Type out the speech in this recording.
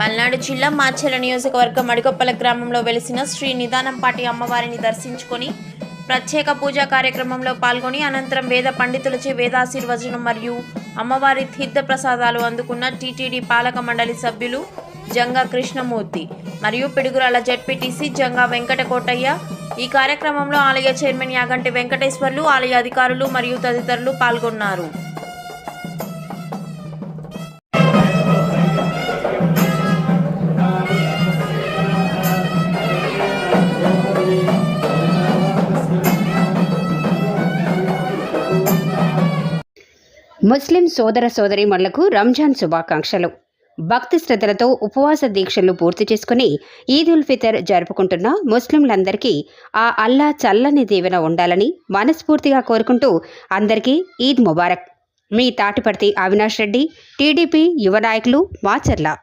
పల్నాడు జిల్లా మాచెల నియోజకవర్గం మడికొప్పల గ్రామంలో వెలిసిన శ్రీ నిదానం పాటి అమ్మవారిని దర్శించుకొని ప్రత్యేక పూజా కార్యక్రమంలో పాల్గొని అనంతరం వేద పండితులచే వేదాశీర్వచనం మరియు అమ్మవారి తీర్థ ప్రసాదాలు అందుకున్న టీటీడీ పాలక మండలి సభ్యులు జంగా కృష్ణమూర్తి మరియు పిడుగురాల జడ్పీటీసీ జంగా వెంకటకోటయ్య. ఈ కార్యక్రమంలో ఆలయ చైర్మన్ యాగంటి వెంకటేశ్వర్లు ఆలయ అధికారులు మరియు తదితరులు పాల్గొన్నారు. ముస్లిం సోదర సోదరీమణులకు రంజాన్ శుభాకాంక్షలు. భక్తి శ్రద్ధలతో ఉపవాస దీక్షలు పూర్తి చేసుకుని ఈద్ ఉల్ ఫితర్ జరుపుకుంటున్న ముస్లింలందరికీ ఆ అల్లా చల్లని దీవెన ఉండాలని మనస్ఫూర్తిగా కోరుకుంటూ అందరికీ ఈద్ ముబారక్. మీ తాటిపర్తి అవినాష్ రెడ్డి టీడీపీ యువ నాయకులు మాచర్ల.